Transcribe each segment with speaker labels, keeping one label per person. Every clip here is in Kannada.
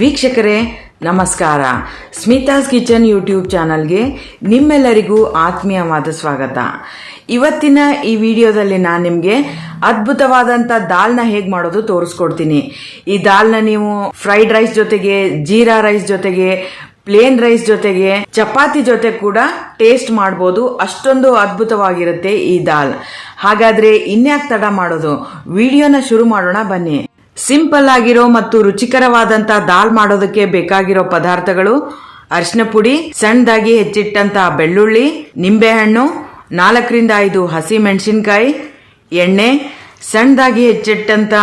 Speaker 1: ವೀಕ್ಷಕರೇ, ನಮಸ್ಕಾರ. ಸ್ಮಿತಾಸ್ ಕಿಚನ್ ಯೂಟ್ಯೂಬ್ ಚಾನಲ್ಗೆ ನಿಮ್ಮೆಲ್ಲರಿಗೂ ಆತ್ಮೀಯವಾದ ಸ್ವಾಗತ. ಇವತ್ತಿನ ಈ ವಿಡಿಯೋದಲ್ಲಿ ನಾನು ನಿಮಗೆ ಅದ್ಭುತವಾದಂಥ ದಾಲ್ನ ಹೇಗೆ ಮಾಡೋದು ತೋರಿಸ್ಕೊಡ್ತೀನಿ. ಈ ದಾಲ್ನ ನೀವು ಫ್ರೈಡ್ ರೈಸ್ ಜೊತೆಗೆ, ಜೀರಾ ರೈಸ್ ಜೊತೆಗೆ ಪ್ಲೇನ್ ರೈಸ್ ಜೊತೆಗೆ, ಚಪಾತಿ ಜೊತೆ ಕೂಡ ಟೇಸ್ಟ್ ಮಾಡಬಹುದು ಅಷ್ಟೊಂದು ಅದ್ಭುತವಾಗಿರುತ್ತೆ ಈ ದಾಲ್. ಹಾಗಾದ್ರೆ ಇನ್ಯಾಕ್ ತಡ ಮಾಡೋದು? ವಿಡಿಯೋನ ಶುರು ಮಾಡೋಣ, ಬನ್ನಿ. ಸಿಂಪಲ್ ಆಗಿರೋ ಮತ್ತು ರುಚಿಕರವಾದಂತ ದಾಲ್ ಮಾಡೋದಕ್ಕೆ ಬೇಕಾಗಿರೋ ಪದಾರ್ಥಗಳು ಅರಿಶಿನ ಪುಡಿ ಸಣ್ಣದಾಗಿ ಹೆಚ್ಚಿಟ್ಟಂತ ಬೆಳ್ಳುಳ್ಳಿ, ನಿಂಬೆಹಣ್ಣು, ನಾಲ್ಕರಿಂದ ಐದು ಹಸಿ ಮೆಣಸಿನಕಾಯಿ, ಎಣ್ಣೆ, ಸಣ್ಣದಾಗಿ ಹೆಚ್ಚಿಟ್ಟಂತ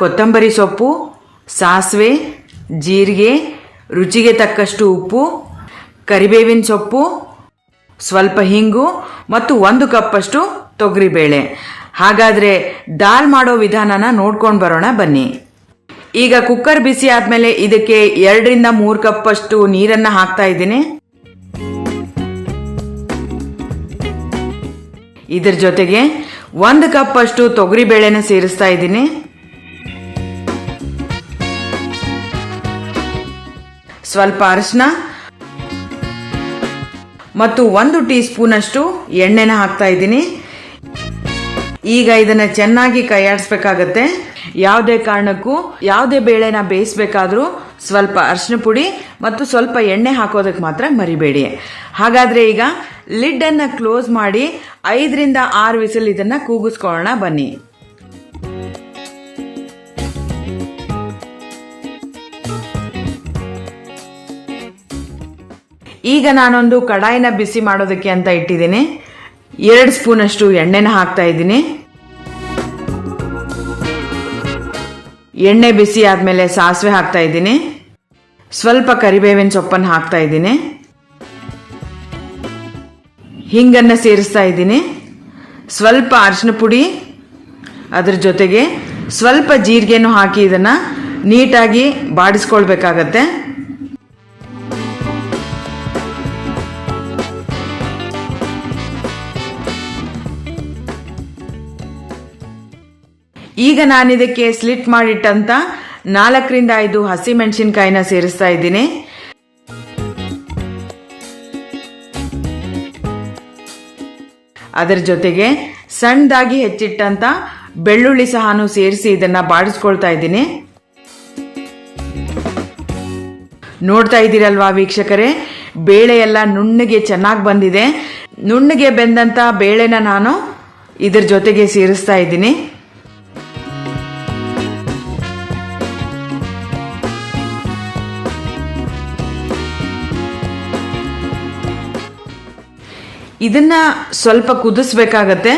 Speaker 1: ಕೊತ್ತಂಬರಿ ಸೊಪ್ಪು, ಸಾಸಿವೆ, ಜೀರಿಗೆ, ರುಚಿಗೆ ತಕ್ಕಷ್ಟು ಉಪ್ಪು, ಕರಿಬೇವಿನ ಸೊಪ್ಪು, ಸ್ವಲ್ಪ ಹಿಂಗು ಮತ್ತು ಒಂದು ಕಪ್ಪಷ್ಟು ತೊಗರಿಬೇಳೆ. ಹಾಗಾದ್ರೆ ದಾಲ್ ಮಾಡೋ ವಿಧಾನನ ನೋಡ್ಕೊಂಡು ಬರೋಣ ಬನ್ನಿ. ಈಗ ಕುಕ್ಕರ್ ಬಿಸಿ ಆದ್ಮೇಲೆ ಇದಕ್ಕೆ ಎರಡರಿಂದ ಮೂರು ಕಪ್ಪಷ್ಟು ನೀರನ್ನ ಹಾಕ್ತಾ ಇದ್ದೀನಿ. ಇದರ ಜೊತೆಗೆ ಒಂದು ಕಪ್ ಅಷ್ಟು ತೊಗರಿ ಬೇಳೆನ ಸೇರಿಸ್ತಾ ಇದ್ದೀನಿ. ಸ್ವಲ್ಪ ಅರಿಶಿನ ಮತ್ತು ಒಂದು ಟೀ ಸ್ಪೂನ್ ಅಷ್ಟು ಎಣ್ಣೆನ ಹಾಕ್ತಾ ಇದ್ದೀನಿ. ಈಗ ಇದನ್ನ ಚೆನ್ನಾಗಿ ಕೈಯಾಡಿಸ್ಬೇಕಾಗತ್ತೆ. ಯಾವುದೇ ಕಾರಣಕ್ಕೂ, ಯಾವುದೇ ಬೇಳೆನ ಬೇಯಿಸ್ಬೇಕಾದ್ರೂ ಸ್ವಲ್ಪ ಅರಿಶಿನ ಪುಡಿ ಮತ್ತು ಸ್ವಲ್ಪ ಎಣ್ಣೆ ಹಾಕೋದಕ್ಕೆ ಮಾತ್ರ ಮರಿಬೇಡಿ. ಹಾಗಾದ್ರೆ ಈಗ ಲಿಡ್ ಅನ್ನ ಕ್ಲೋಸ್ ಮಾಡಿ ಐದರಿಂದ ಆರು ವಿಸಿಲ್ ಇದನ್ನ ಕೂಗಿಸ್ಕೊಳ್ಳೋಣ ಬನ್ನಿ. ಈಗ ನಾನೊಂದು ಕಡಾಯಿನ ಬಿಸಿ ಮಾಡೋದಕ್ಕೆ ಅಂತ ಇಟ್ಟಿದ್ದೀನಿ. ಎರಡು ಸ್ಪೂನ್ ಅಷ್ಟು ಎಣ್ಣೆನ ಹಾಕ್ತಾ ಇದ್ದೀನಿ. ಎಣ್ಣೆ ಬಿಸಿ ಆದಮೇಲೆ ಸಾಸಿವೆ ಹಾಕ್ತಾ ಇದ್ದೀನಿ. ಸ್ವಲ್ಪ ಕರಿಬೇವಿನ ಸೊಪ್ಪನ್ನು ಹಾಕ್ತಾ ಇದ್ದೀನಿ. ಹಿಂಗನ್ನು ಸೇರಿಸ್ತಾ ಇದ್ದೀನಿ. ಸ್ವಲ್ಪ ಅರಿಶಿನ ಪುಡಿ ಅದ್ರ ಜೊತೆಗೆ ಸ್ವಲ್ಪ ಜೀರಿಗೆನೂ ಹಾಕಿ ಇದನ್ನು ನೀಟಾಗಿ ಬಾಡಿಸ್ಕೊಳ್ಬೇಕಾಗತ್ತೆ. ಈಗ ನಾನಿದಕ್ಕೆ ಸ್ಲಿಟ್ ಮಾಡಿಟ್ಟಂತ ನಾಲ್ಕರಿಂದ ಐದು ಹಸಿ ಮೆಣಸಿನಕಾಯಿನ ಸೇರಿಸ್ತಾ ಇದ್ದೀನಿ. ಅದರ ಜೊತೆಗೆ ಸಣ್ಣದಾಗಿ ಹೆಚ್ಚಿಟ್ಟಂತ ಬೆಳ್ಳುಳ್ಳಿ ಸಹನು ಸೇರಿಸಿ ಇದನ್ನ ಬಾಡಿಸ್ಕೊಳ್ತಾ ಇದ್ದೀನಿ. ನೋಡ್ತಾ ಇದ್ದೀರಲ್ವಾ ವೀಕ್ಷಕರೇ? ಬೇಳೆ ಎಲ್ಲ ನುಣ್ಣಗೆ ಚೆನ್ನಾಗಿ ಬಂದಿದೆ. ನುಣ್ಣಗೆ ಬೆಂದಂತ ಬೇಳೆನ ನಾನು ಇದರ ಜೊತೆಗೆ ಸೇರಿಸ್ತಾ ಇದ್ದೀನಿ. ಇದನ್ನ ಸ್ವಲ್ಪ ಕುದಿಸ್ಬೇಕಾಗತ್ತೆ.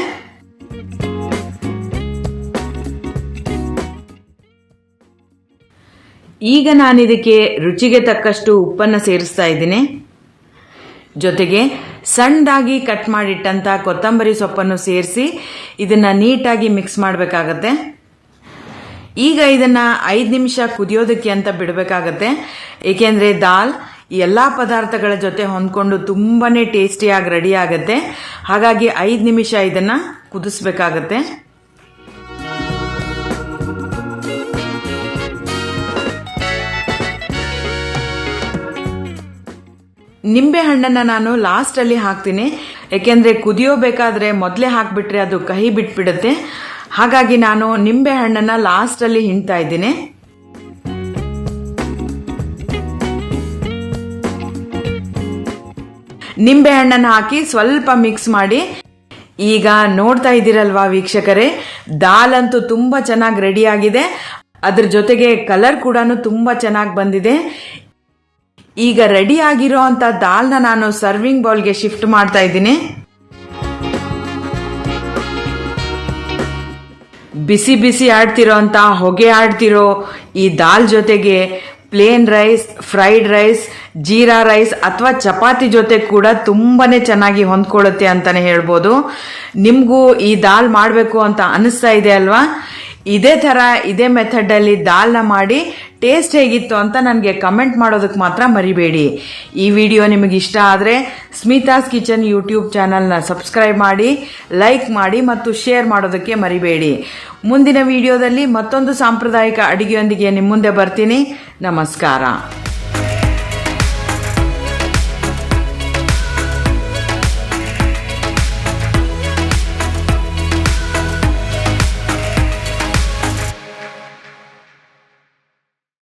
Speaker 1: ಈಗ ನಾನು ಇದಕ್ಕೆ ರುಚಿಗೆ ತಕ್ಕಷ್ಟು ಉಪ್ಪನ್ನು ಸೇರಿಸ್ತಾ ಇದ್ದೀನಿ. ಜೊತೆಗೆ ಸಣ್ಣದಾಗಿ ಕಟ್ ಮಾಡಿಟ್ಟಂತ ಕೊತ್ತಂಬರಿ ಸೊಪ್ಪನ್ನು ಸೇರಿಸಿ ಇದನ್ನ ನೀಟಾಗಿ ಮಿಕ್ಸ್ ಮಾಡಬೇಕಾಗತ್ತೆ. ಈಗ ಇದನ್ನ ಐದು ನಿಮಿಷ ಕುದಿಯೋದಕ್ಕೆ ಅಂತ ಬಿಡಬೇಕಾಗತ್ತೆ. ಏಕೆಂದರೆ ದಾಲ್ ಎಲ್ಲ ಪದಾರ್ಥಗಳ ಜೊತೆ ಹೊಂದ್ಕೊಂಡು ತುಂಬಾ ಟೇಸ್ಟಿಯಾಗಿ ರೆಡಿ ಆಗುತ್ತೆ. ಹಾಗಾಗಿ ಐದು ನಿಮಿಷ ಇದನ್ನು ಕುದಿಸ್ಬೇಕಾಗತ್ತೆ. ನಿಂಬೆ ಹಣ್ಣನ್ನು ನಾನು ಲಾಸ್ಟಲ್ಲಿ ಹಾಕ್ತೀನಿ. ಏಕೆಂದರೆ ಕುದಿಯೋಬೇಕಾದ್ರೆ ಮೊದಲೇ ಹಾಕಿಬಿಟ್ರೆ ಅದು ಕಹಿ ಬಿಟ್ಬಿಡುತ್ತೆ. ಹಾಗಾಗಿ ನಾನು ನಿಂಬೆ ಹಣ್ಣನ್ನು ಲಾಸ್ಟಲ್ಲಿ ಹಿಂಡ್ತಾ ಇದ್ದೀನಿ. ನಿಂಬೆ ಹಣ್ಣನ್ನು ಹಾಕಿ ಸ್ವಲ್ಪ ಮಿಕ್ಸ್ ಮಾಡಿ. ಈಗ ನೋಡ್ತಾ ಇದ್ದೀರಲ್ವಾ ವೀಕ್ಷಕರೇ, ದಾಲ್ ಅಂತೂ ತುಂಬಾ ಚೆನ್ನಾಗಿ ರೆಡಿ ಆಗಿದೆ. ಅದ್ರ ಜೊತೆಗೆ ಕಲರ್ ಕೂಡ ತುಂಬಾ ಚೆನ್ನಾಗಿ ಬಂದಿದೆ. ಈಗ ರೆಡಿ ಆಗಿರೋ ಅಂತ ದಾಲ್ನ ನಾನು ಸರ್ವಿಂಗ್ ಬೌಲ್ಗೆ ಶಿಫ್ಟ್ ಮಾಡ್ತಾ ಇದ್ದೀನಿ. ಬಿಸಿ ಬಿಸಿ ಆಡ್ತಿರೋ ಅಂತ ಹೊಗೆ ಆಡ್ತಿರೋ ಈ ದಾಲ್ ಜೊತೆಗೆ plain rice fried rice jeera rice ಅಥವಾ ಚಪಾತಿ ಜೊತೆ ಕೂಡ ತುಂಬಾ ಚೆನ್ನಾಗಿ ಹೊಂದ್ಕೊಳ್ಳುತ್ತೆ ಅಂತಾನೆ ಹೇಳ್ಬೋದು. ನಿಮಗೂ ಈ ದಾಲ್ ಮಾಡಬೇಕು ಅಂತ ಅನಿಸ್ತಾ ಇದೆ ಅಲ್ವಾ? ಇದೇ ಥರ, ಇದೇ ಮೆಥಡಲ್ಲಿ ದಾಲ್ನ ಮಾಡಿ ಟೇಸ್ಟ್ ಹೇಗಿತ್ತು ಅಂತ ನನಗೆ ಕಮೆಂಟ್ ಮಾಡೋದಕ್ಕೆ ಮಾತ್ರ ಮರಿಬೇಡಿ. ಈ ವಿಡಿಯೋ ನಿಮಗೆ ಇಷ್ಟ ಆದರೆ ಸ್ಮಿತಾಸ್ ಕಿಚನ್ ಯೂಟ್ಯೂಬ್ ಚಾನಲ್ನ ಸಬ್ಸ್ಕ್ರೈಬ್ ಮಾಡಿ ಲೈಕ್ ಮಾಡಿ ಮತ್ತು ಶೇರ್ ಮಾಡೋದಕ್ಕೆ ಮರಿಬೇಡಿ. ಮುಂದಿನ ವಿಡಿಯೋದಲ್ಲಿ ಮತ್ತೊಂದು ಸಾಂಪ್ರದಾಯಿಕ ಅಡುಗೆಯೊಂದಿಗೆ ನಿಮ್ಮ ಮುಂದೆ ಬರ್ತೀನಿ. ನಮಸ್ಕಾರ.